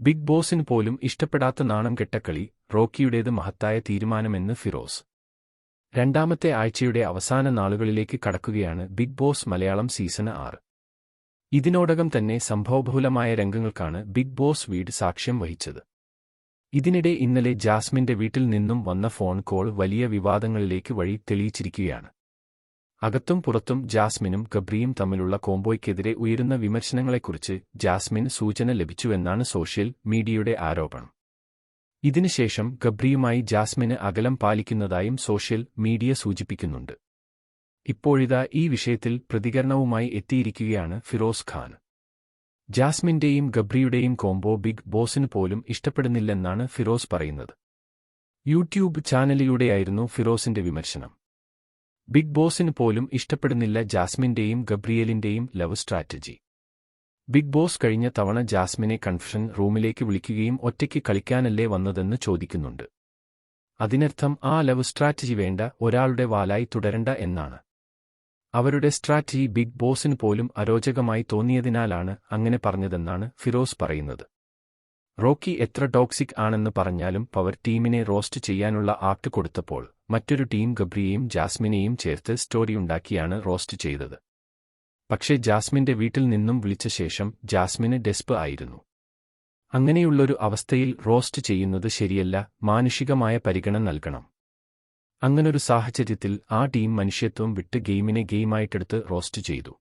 Big ബോസിന് പോലും ഇഷ്ടപ്പെടാത്ത നാണം കെട്ടക്കളി കളി റോക്കിയുടേത് മഹത്തായ തീരുമാനമെന്ന് ഫിറോസ്. രണ്ടാമത്തെ ആഴ്ചയുടെ അവസാന നാളുകളിലേക്ക് കടക്കുകയാണ് ബിഗ് ബോസ് മലയാളം സീസൺ ആറ്. ഇതിനോടകം തന്നെ സംഭവബഹുലമായ രംഗങ്ങൾക്കാണ് ബിഗ് ബോസ് വീട് സാക്ഷ്യം വഹിച്ചത്. ഇതിനിടെ ഇന്നലെ ജാസ്മിന്റെ വീട്ടിൽ നിന്നും വന്ന ഫോൺ കോൾ വലിയ വിവാദങ്ങളിലേക്ക് വഴി തെളിയിച്ചിരിക്കുകയാണ്. അകത്തും പുറത്തും ജാസ്മിനും ഗബ്രിയും തമ്മിലുള്ള കോംബോയ്ക്കെതിരെ ഉയരുന്ന വിമർശനങ്ങളെക്കുറിച്ച് ജാസ്മിന് സൂചന ലഭിച്ചുവെന്നാണ് സോഷ്യൽ മീഡിയയുടെ ആരോപണം. ഇതിനുശേഷം ഗബ്രിയുമായി ജാസ്മിന് അകലം പാലിക്കുന്നതായും സോഷ്യൽ മീഡിയ സൂചിപ്പിക്കുന്നുണ്ട്. ഇപ്പോഴിതാ ഈ വിഷയത്തിൽ പ്രതികരണവുമായി എത്തിയിരിക്കുകയാണ് ഫിറോസ് ഖാൻ. ജാസ്മിന്റെയും ഗബ്രിയുടെയും കോംബോ ബിഗ് ബോസിന് പോലും ഇഷ്ടപ്പെടുന്നില്ലെന്നാണ് ഫിറോസ് പറയുന്നത്. യൂട്യൂബ് ചാനലിലൂടെയായിരുന്നു ഫിറോസിന്റെ വിമർശനം. ബിഗ് ബോസിന് പോലും ഇഷ്ടപ്പെടുന്നില്ല ജാസ്മിന്റെയും ഗബ്രിയലിന്റെയും ലവ് സ്ട്രാറ്റജി. ബിഗ് ബോസ് കഴിഞ്ഞ തവണ ജാസ്മിനെ കൺഫഷൻ റൂമിലേക്ക് വിളിക്കുകയും ഒറ്റയ്ക്ക് കളിക്കാനല്ലേ വന്നതെന്ന് ചോദിക്കുന്നുണ്ട്. അതിനർത്ഥം ആ ലവ് സ്ട്രാറ്റജി വേണ്ട ഒരാളുടെ വാലായി തുടരണ്ട എന്നാണ്. അവരുടെ സ്ട്രാറ്റജി ബിഗ് ബോസിന് പോലും അരോചകമായി തോന്നിയതിനാലാണ് അങ്ങനെ പറഞ്ഞതെന്നാണ് ഫിറോസ് പറയുന്നത്. റോക്കി എത്ര ടോക്സിക് ആണെന്ന് പറഞ്ഞാലും പവർ ടീമിനെ റോസ്റ്റ് ചെയ്യാനുള്ള ആക്ട് കൊടുത്തപ്പോൾ മറ്റൊരു ടീം ഗബ്രിയെയും ജാസ്മിനെയും ചേർത്ത് സ്റ്റോറിയുണ്ടാക്കിയാണ് റോസ്റ്റ് ചെയ്തത്. പക്ഷേ ജാസ്മിന്റെ വീട്ടിൽ നിന്നും വിളിച്ച ശേഷം ജാസ്മിന് ഡെസ്പ് ആയിരുന്നു. അങ്ങനെയുള്ളൊരു അവസ്ഥയിൽ റോസ്റ്റ് ചെയ്യുന്നത് ശരിയല്ല മാനുഷികമായ പരിഗണന നൽകണം. അങ്ങനൊരു സാഹചര്യത്തിൽ ആ ടീം മനുഷ്യത്വം വിട്ട് ഗെയിമിനെ ഗെയിമായിട്ടെടുത്ത് റോസ്റ്റ് ചെയ്തു.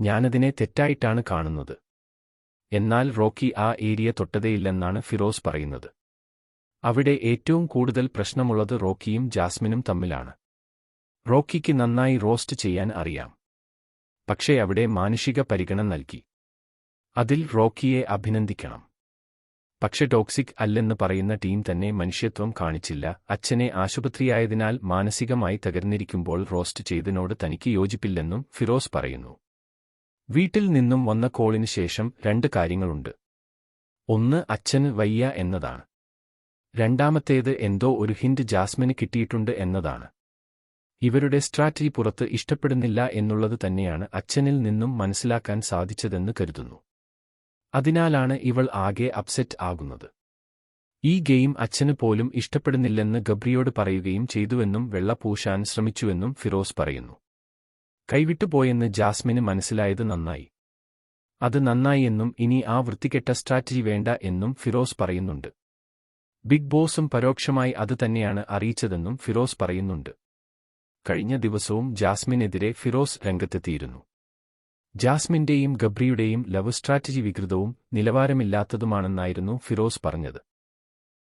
ഞാനതിനെ തെറ്റായിട്ടാണ് കാണുന്നത്. എന്നാൽ റോക്കി ആ ഏരിയ തൊട്ടതേയില്ലെന്നാണ് ഫിറോസ് പറയുന്നത്. അവിടെ ഏറ്റവും കൂടുതൽ പ്രശ്നമുള്ളത് റോക്കിയും ജാസ്മിനും തമ്മിലാണ്. റോക്കിക്ക് നന്നായി റോസ്റ്റ് ചെയ്യാൻ അറിയാം. പക്ഷേ അവിടെ മാനുഷിക പരിഗണന നൽകി. അതിൽ റോക്കിയെ അഭിനന്ദിക്കണം. പക്ഷെ ടോക്സിക് അല്ലെന്ന് പറയുന്ന ടീം തന്നെ മനുഷ്യത്വം കാണിച്ചില്ല. അച്ഛനെ ആശുപത്രിയായതിനാൽ മാനസികമായി തകർന്നിരിക്കുമ്പോൾ റോസ്റ്റ് ചെയ്തതിനോട് തനിക്ക് യോജിപ്പില്ലെന്നും ഫിറോസ് പറയുന്നു. വീട്ടിൽ നിന്നും വന്ന കോളിന് ശേഷം രണ്ട് കാര്യങ്ങളുണ്ട്. ഒന്ന് അച്ഛന് വയ്യ എന്നതാണ്. രണ്ടാമത്തേത് എന്തോ ഒരു ഹിന്റ് ജാസ്മിന് കിട്ടിയിട്ടുണ്ട് എന്നതാണ്. ഇവരുടെ സ്ട്രാറ്റജി പുറത്ത് ഇഷ്ടപ്പെടുന്നില്ല എന്നുള്ളത് തന്നെയാണ് അച്ഛനിൽ നിന്നും മനസ്സിലാക്കാൻ സാധിച്ചതെന്ന് കരുതുന്നു. അതിനാലാണ് ഇവൾ ആകെ അപ്സെറ്റ് ആകുന്നത്. ഈ ഗെയിം അച്ഛന് പോലും ഇഷ്ടപ്പെടുന്നില്ലെന്ന് ഗബ്രിയോട് പറയുകയും ചെയ്തുവെന്നും വെള്ള പൂശാൻ ശ്രമിച്ചുവെന്നും ഫിറോസ് പറയുന്നു. കൈവിട്ടുപോയെന്ന് ജാസ്മിന് മനസ്സിലായത് നന്നായി. അത് നന്നായി എന്നും ഇനി ആ വൃത്തികെട്ട സ്ട്രാറ്റജി വേണ്ട എന്നും ഫിറോസ് പറയുന്നുണ്ട്. ബിഗ് ബോസും പരോക്ഷമായി അത് തന്നെയാണ് അറിയിച്ചതെന്നും ഫിറോസ് പറയുന്നുണ്ട്. കഴിഞ്ഞ ദിവസവും ജാസ്മിനെതിരെ ഫിറോസ് രംഗത്തെത്തിയിരുന്നു. ജാസ്മിന്റെയും ഗബ്രിയുടെയും ലവ് സ്ട്രാറ്റജി വികൃതവും നിലവാരമില്ലാത്തതുമാണെന്നായിരുന്നു ഫിറോസ് പറഞ്ഞത്.